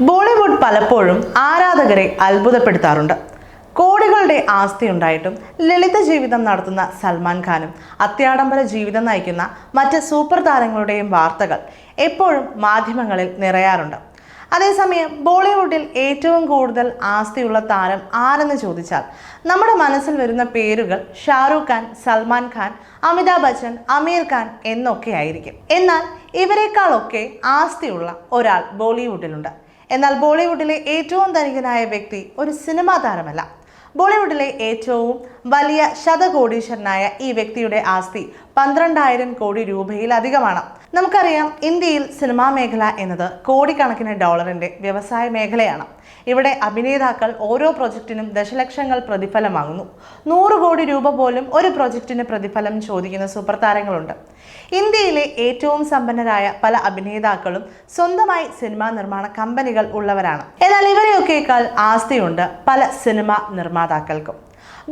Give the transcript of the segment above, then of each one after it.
ബോളിവുഡ് പലപ്പോഴും ആരാധകരെ അത്ഭുതപ്പെടുത്താറുണ്ട്. കോടികളുടെ ആസ്തി ഉണ്ടായിട്ടും ലളിത ജീവിതം നടത്തുന്ന സൽമാൻ ഖാനും അത്യാഡംബര ജീവിതം നയിക്കുന്ന മറ്റ് സൂപ്പർ താരങ്ങളുടെയും വാർത്തകൾ എപ്പോഴും മാധ്യമങ്ങളിൽ നിറയാറുണ്ട്. അതേസമയം ബോളിവുഡിൽ ഏറ്റവും കൂടുതൽ ആസ്തിയുള്ള താരം ആരെന്ന് ചോദിച്ചാൽ നമ്മുടെ മനസ്സിൽ വരുന്ന പേരുകൾ ഷാറൂഖ് ഖാൻ സൽമാൻ ഖാൻ അമിതാഭ് ബച്ചൻ അമീർ ഖാൻ എന്നൊക്കെ ആയിരിക്കും. എന്നാൽ ഇവരെക്കാളൊക്കെ ആസ്തിയുള്ള ഒരാൾ ബോളിവുഡിലുണ്ട്. എന്നാൽ ബോളിവുഡിലെ ഏറ്റവും ധനികനായ വ്യക്തി ഒരു സിനിമാ താരമല്ല. ബോളിവുഡിലെ ഏറ്റവും വലിയ ശതകോടീശ്വരനായ ഈ വ്യക്തിയുടെ ആസ്തി പന്ത്രണ്ടായിരം കോടി രൂപയിലധികമാണ്. നമുക്കറിയാം ഇന്ത്യയിൽ സിനിമാ മേഖല എന്നത് കോടിക്കണക്കിന് ഡോളറിന്റെ വ്യവസായ മേഖലയാണ്. ഇവിടെ അഭിനേതാക്കൾ ഓരോ പ്രൊജക്റ്റിനും ദശലക്ഷങ്ങൾ പ്രതിഫലം വാങ്ങുന്നു നൂറ് കോടി രൂപ പോലും ഒരു പ്രൊജക്റ്റിന് പ്രതിഫലം ചോദിക്കുന്ന സൂപ്പർ താരങ്ങളുണ്ട്. ഇന്ത്യയിലെ ഏറ്റവും സമ്പന്നരായ പല അഭിനേതാക്കളും സ്വന്തമായി സിനിമാ നിർമ്മാണ കമ്പനികൾ ഉള്ളവരാണ്. എന്നാൽ ഇവരെയൊക്കെക്കാൾ ആസ്തിയുണ്ട് പല സിനിമാ നിർമ്മാതാക്കൾക്കും.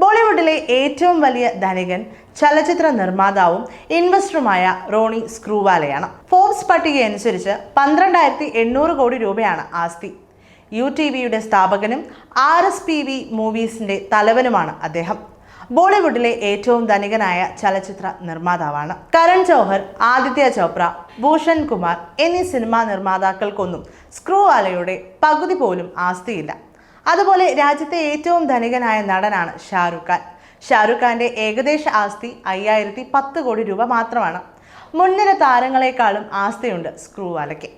ബോളിവുഡിലെ ഏറ്റവും വലിയ ധനികൻ ചലച്ചിത്ര നിർമ്മാതാവും ഇൻവെസ്റ്ററുമായ റോണി സ്ക്രൂവാലയാണ്. ഫോബ്സ് പട്ടിക അനുസരിച്ച് പന്ത്രണ്ടായിരത്തി എണ്ണൂറ് കോടി രൂപയാണ് ആസ്തി. യു ടി വിയുടെ സ്ഥാപകനും ആർ എസ് പി വി മൂവീസിന്റെ തലവനുമാണ് അദ്ദേഹം. ബോളിവുഡിലെ ഏറ്റവും ധനികനായ ചലച്ചിത്ര നിർമ്മാതാവാണ്. കരൺ ജോഹർ ആദിത്യ ചോപ്ര ഭൂഷൺ കുമാർ എന്നീ സിനിമാ നിർമ്മാതാക്കൾക്കൊന്നും സ്ക്രൂവാലയുടെ പകുതി പോലും ആസ്തിയില്ല. അതുപോലെ രാജ്യത്തെ ഏറ്റവും ധനികനായ നടനാണ് ഷാറുഖ് ഖാൻ. ഷാറുഖ് ഖാന്റെ ഏകദേശ ആസ്തി അയ്യായിരത്തി പത്ത് കോടി രൂപ മാത്രമാണ്. മുൻനിര താരങ്ങളെക്കാളും ആസ്തിയുണ്ട് സ്ക്രൂ സ്ക്രൂവാലയ്ക്ക്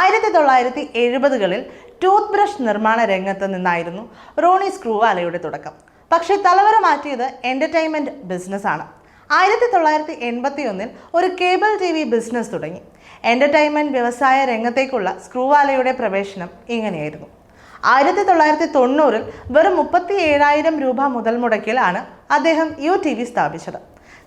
ആയിരത്തി തൊള്ളായിരത്തി എഴുപതുകളിൽ ടൂത്ത് ബ്രഷ് നിർമ്മാണ രംഗത്ത് നിന്നായിരുന്നു റോണി സ്ക്രൂ സ്ക്രൂവാലയുടെ തുടക്കം. പക്ഷേ തലവര മാറ്റിയത് എന്റർടൈൻമെന്റ് ബിസിനസ്സാണ് ആയിരത്തി തൊള്ളായിരത്തി എൺപത്തി ഒന്നിൽ ഒരു കേബിൾ ടി വി ബിസിനസ് തുടങ്ങി. എന്റർടൈൻമെന്റ് വ്യവസായ രംഗത്തേക്കുള്ള സ്ക്രൂവാലയുടെ പ്രവേശനം ഇങ്ങനെയായിരുന്നു. ആയിരത്തി തൊള്ളായിരത്തി തൊണ്ണൂറിൽ വെറും മുപ്പത്തി ഏഴായിരം രൂപ മുതൽ മുടക്കിലാണ് അദ്ദേഹം യു ടി വി സ്ഥാപിച്ചത്.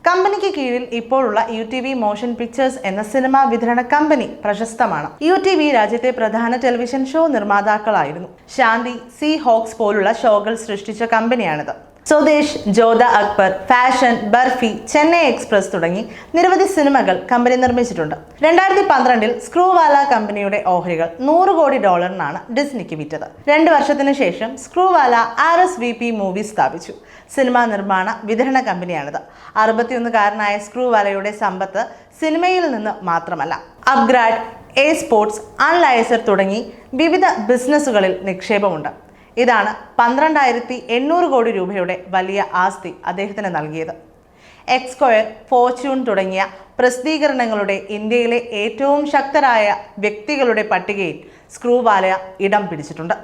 കമ്പനിക്ക് കീഴിൽ ഇപ്പോഴുള്ള U T V motion pictures എന്ന സിനിമാ വിതരണ കമ്പനി പ്രശസ്തമാണ്. യു ടി വി രാജ്യത്തെ പ്രധാന ടെലിവിഷൻ ഷോ നിർമ്മാതാക്കളായിരുന്നു. ശാന്തി സി ഹോക്സ് പോലുള്ള ഷോകൾ സൃഷ്ടിച്ച കമ്പനിയാണിത്. സ്വദേശ് ജോധ അക്ബർ ഫാഷൻ ബർഫി ചെന്നൈ എക്സ്പ്രസ് തുടങ്ങി നിരവധി സിനിമകൾ കമ്പനി നിർമ്മിച്ചിട്ടുണ്ട്. രണ്ടായിരത്തി പന്ത്രണ്ടിൽ സ്ക്രൂവാല കമ്പനിയുടെ ഓഹരികൾ നൂറ് കോടി ഡോളറിനാണ് ഡിസ്നിക്ക് വിറ്റത്. രണ്ട് വർഷത്തിനു ശേഷം Screwvala R S V P movie സ്ഥാപിച്ചു. സിനിമാ നിർമ്മാണ വിതരണ കമ്പനിയാണിത്. അറുപത്തിയൊന്നുകാരനായ സ്ക്രൂവാലയുടെ സമ്പത്ത് സിനിമയിൽ നിന്ന് മാത്രമല്ല. അപ്ഗ്രാഡ് എ സ്പോർട്സ് അൺലൈസർ തുടങ്ങി വിവിധ ബിസിനസ്സുകളിൽ നിക്ഷേപമുണ്ട്. ഇതാണ് പന്ത്രണ്ടായിരത്തി എണ്ണൂറ് കോടി രൂപയുടെ വലിയ ആസ്തി അദ്ദേഹത്തിന് നൽകിയത്. എക്സ്ക്വയർ ഫോർച്യൂൺ തുടങ്ങിയ പ്രസിദ്ധീകരണങ്ങളുടെ ഇന്ത്യയിലെ ഏറ്റവും ശക്തരായ വ്യക്തികളുടെ പട്ടികയിൽ സ്ക്രൂബാലയ ഇടം പിടിച്ചിട്ടുണ്ട്.